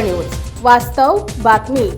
News. वास्तव बातमी.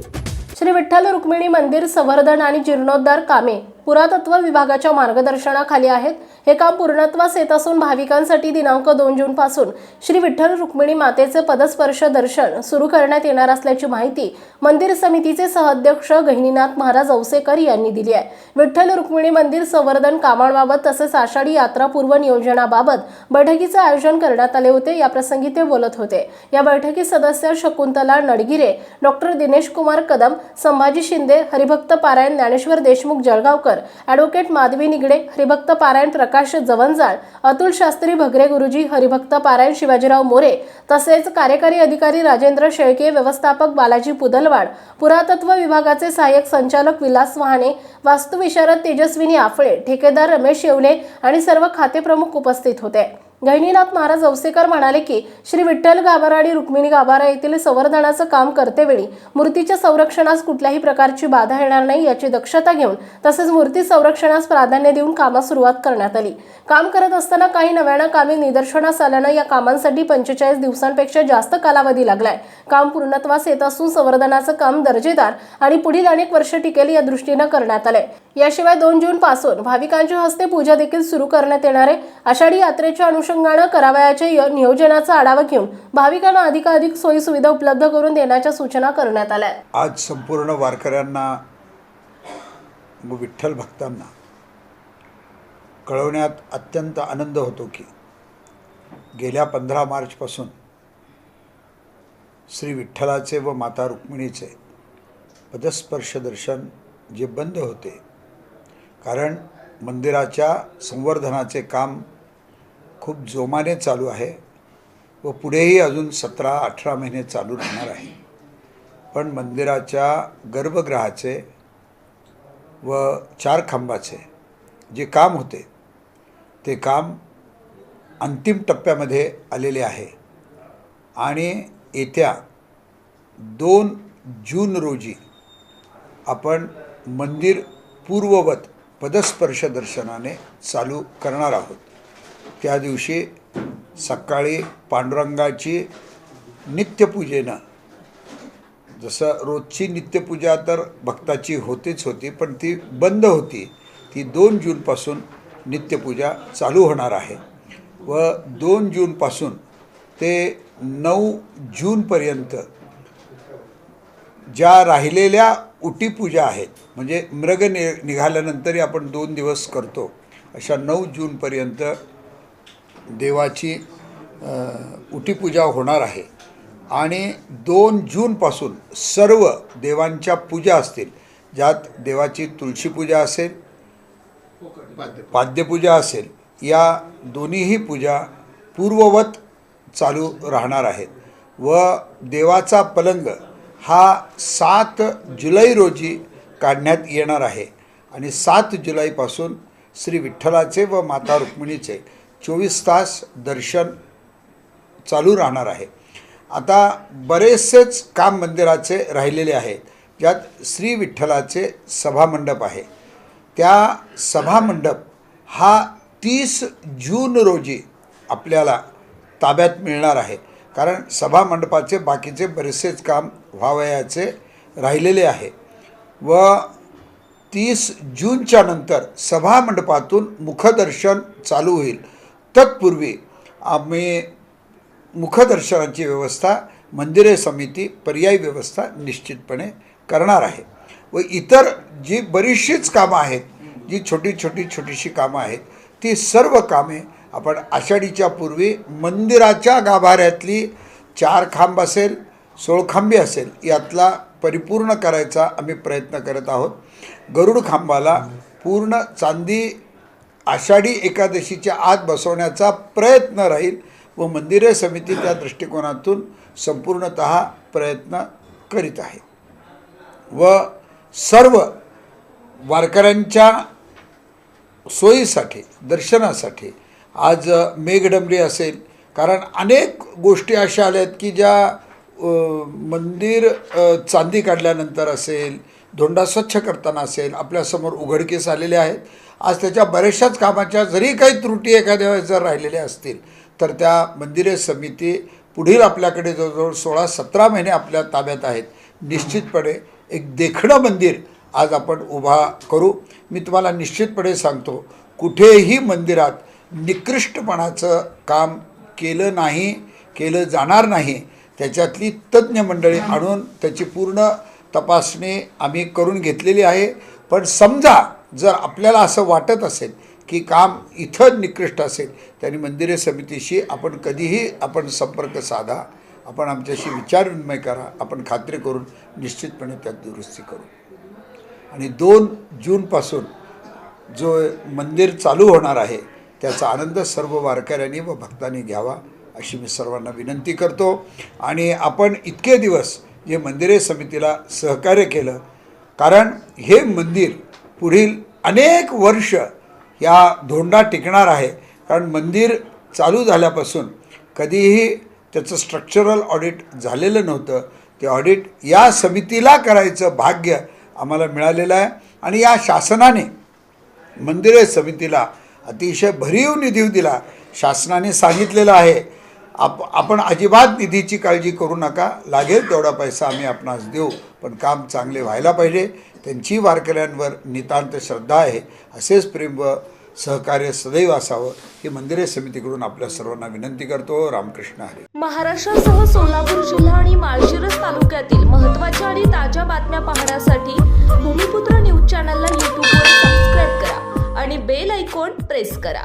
श्री विठ्ठल रुक्मिणी मंदिर संवर्धन आणि जीर्णोद्धार कामे पुरातत्व विभागाच्या मार्गदर्शनाखाली आहेत. हे काम पूर्णत्वास येत असून भाविकांसाठी दिनांक दोन जून पासून श्री विठ्ठल रुक्मिणी मातेचे पदस्पर्श दर्शन सुरू करण्यात येणार असल्याची माहिती मंदिर समितीचे सहअध्यक्ष गहिनीनाथ महाराज औसेकर यांनी दिली आहे. विठ्ठल रुक्मिणी मंदिर संवर्धन कामांबाबत तसेच आषाढी यात्रा पूर्व नियोजनाबाबत बैठकीचे आयोजन करण्यात आले होते. या प्रसंगी ते बोलत होते. या बैठकीत सदस्य शकुंतला नडगिरे डॉक्टर दिनेश कुमार कदम संभाजी शिंदे हरिभक्त पारायण ज्ञानेश्वर देशमुख जळगावकर ॲडव्होकेट माधवी निगडे हरिभक्त पारायण प्रकाश प्रकाश जवंजाळ अतुल शास्त्री भगरे गुरुजी हरिभक्त पारायण शिवाजीराव मोरे तसेच कार्यकारी अधिकारी राजेंद्र शेळके व्यवस्थापक बालाजी पुदलवाड पुरातत्व विभागाचे सहाय्यक संचालक विलास वहाणे वास्तुविशारद तेजस्विनी आफळे ठेकेदार रमेश येवले आणि सर्व खातेप्रमुख उपस्थित होते. गहिनीनाथ महाराज औसेकर म्हणाले की श्री विठ्ठल गाभारा आणि रुक्मिणी गाभारा येथील संवर्धनाचं काम करतेवेळी मूर्तीच्या संरक्षणास कुठल्याही प्रकारची बाधा येणार नाही याची दक्षता घेऊन तसेच मूर्ती संरक्षणास प्राधान्य देऊन कामास सुरुवात करण्यात आली. काम करत असताना काही नव्यानं कामे निदर्शनास आल्यानं या कामांसाठी पंचेचाळीस दिवसांपेक्षा जास्त कालावधी लागलाय. काम पूर्णत्वास येत असून संवर्धनाचं काम दर्जेदार आणि पुढील अनेक वर्ष टिकेल या दृष्टीनं करण्यात आलंय. याशिवाय दोन जून पासून भाविकांच्या हस्ते पूजा देखील सुरू करण्यात येणार आहे. आषाढी यात्रेच्या अनुषंगानं करावयाच्या य- नियोजनाचा आढावा घेऊन भाविकांना अधिकाधिक सोयी सुविधा उपलब्ध करून देण्याच्या सूचना करण्यात आल्या. आज संपूर्ण वारकऱ्यांना विठ्ठल भक्तांना कळवण्यात अत्यंत आनंद होतो की गेल्या पंधरा मार्चपासून श्री विठ्ठलाचे व माता रुक्मिणीचे पदस्पर्श दर्शन जे बंद होते कारण मंदिराच्या संवर्धनाचे काम खूप जोमाने चालू आहे व पुढेही अजून सतरा अठरा महिने चालू राहणार आहे. पण मंदिराच्या गर्भगृहाचे व चार खांबाचे जे काम होते ते काम अंतिम टप्प्यामध्ये आलेले आहे. आणि येत्या दोन जून रोजी आपण मंदिर पूर्ववत पदस्पर्श दर्शनाने चालू करणार आहोत. त्या दिवशी सकाळी पांडुरंगाची नित्यपूजेनं जसं रोजची नित्यपूजा तर भक्ताची होतीच होती पण ती बंद होती. ती दोन जूनपासून नित्यपूजा चालू होणार आहे व दोन जूनपासून ते नऊ जूनपर्यंत ज्या राहिलेल्या उटी पूजा आहेत म्हणजे मृग नि निघाल्यानंतरही आपण दोन दिवस करतो. अशा नऊ जूनपर्यंत देवाची उटीपूजा होणार आहे. आणि दोन जूनपासून सर्व देवांच्या पूजा असतील. ज्यात देवाची तुळशी पूजा असेल पाद्यपूजा असेल या दोन्हीही पूजा पूर्ववत चालू राहणार आहेत. व देवाचा पलंग हा सात जुलै रोजी काढण्यात येणार आहे. आणि सात जुलैपासून श्री विठ्ठलाचे व माता रुक्मिणीचे चोवीस तास दर्शन चालू राहणार आहे. आता बरेचसेच काम मंदिराचे राहिलेले आहेत. ज्यात श्री विठ्ठलाचे सभामंडप आहे. त्या सभामंडप हा तीस जून रोजी आपल्याला ताब्यात मिळणार आहे. कारण सभामंडपाचे बाकीचे बरेचसेच काम व्हावयाचे राहिलेले आहे. व तीस जूनच्या नंतर सभामंडपातून मुखदर्शन चालू होईल. तत्पूर्वी आम्ही मुखदर्शनाची व्यवस्था मंदिरे समिती पर्यायी व्यवस्था निश्चितपणे करणार आहे. व इतर जी बरीचशीच कामं आहेत जी छोटी छोटी छोटीशी कामं आहेत ती सर्व कामे आपण आषाढीच्या पूर्वी मंदिराच्या गाभाऱ्यातली चार खांब असेल सोळखांबी असेल यातला परिपूर्ण करायचा आम्ही प्रयत्न करत आहोत. गरुड खांबाला पूर्ण चांदी आषाढी एकादशीच्या आत बसवण्याचा प्रयत्न राहील व मंदिरे समिती त्या दृष्टिकोनातून संपूर्णत प्रयत्न करीत आहे. व सर्व वारकऱ्यांच्या सोयीसाठी दर्शनासाठी आज मेघडमरी असेल कारण अनेक गोष्टी अशा आल्या आहेत की ज्या मंदिर चांदी काढल्यानंतर असेल धोंडा स्वच्छ करताना असेल आपल्यासमोर उघडकीस आलेले आहेत. आज त्याच्या बऱ्याचशाच कामाच्या जरी काही त्रुटी एखाद्या वेळेस जर राहिलेल्या असतील तर त्या मंदिरे समिती पुढील आपल्याकडे जवळजवळ सोळा सतरा महिने आपल्या ताब्यात आहेत. निश्चितपणे एक देखणं मंदिर आज आपण उभा करू. मी तुम्हाला निश्चितपणे सांगतो कुठेही मंदिरात निकृष्टपणाचं काम केलं नाही केलं जाणार नाही. त्याच्यातली तज्ज्ञ मंडळी आणून त्याची पूर्ण तपासणी आम्ही करून घेतलेली आहे. पण समजा जर आपल्याला असं वाटत असेल की काम इथं निकृष्ट असेल त्यांनी मंदिरे समितीशी आपण कधीही आपण संपर्क साधा आपण आमच्याशी विचारविनिमय करा आपण खात्री करून निश्चितपणे त्यात दुरुस्ती करू. आणि दोन जूनपासून जो मंदिर चालू होणार आहे त्याचा आनंद सर्व वारकऱ्यांनी व भक्तांनी घ्यावा. अशी मी सर्वांना विनंती करतो. आणि आपण इतके दिवस जे मंदिरे समितीला सहकार्य केलं. कारण हे मंदिर पुढील अनेक वर्ष या धोंडा टिकणार आहे. कारण मंदिर चालू झाल्यापासून कधीही त्याचं स्ट्रक्चरल ऑडिट झालेलं नव्हतं. ते ऑडिट या समितीला करायचं भाग्य आम्हाला मिळालेलं आहे. आणि या शासनाने मंदिरे समितीला अतिशय भरीव निधी दिला. शासनाने सांगितलेलं आहे. आप आपण अजिबात निधीची काळजी करू नका. लागेल तेवढा पैसा आम्ही आपणास देऊ. पण काम चांगले व्हायला पाहिजे. त्यांची वारकऱ्यांवर नितांत श्रद्धा आहे. असेच प्रेम व सहकार्य सदैव असावं. ही मंदिरे समितीकडून आपल्या सर्वांना विनंती करतो. रामकृष्ण हरी. महाराष्ट्रासह सोलापूर जिल्हा आणि माळशिरस तालुक्यातील महत्त्वाच्या आणि ताज्या बातम्या पाहण्यासाठी भूमिपुत्र न्यूज चॅनलला यूट्यूबवर सबस्क्राईब करा आणि बेल ऐकॉन प्रेस करा.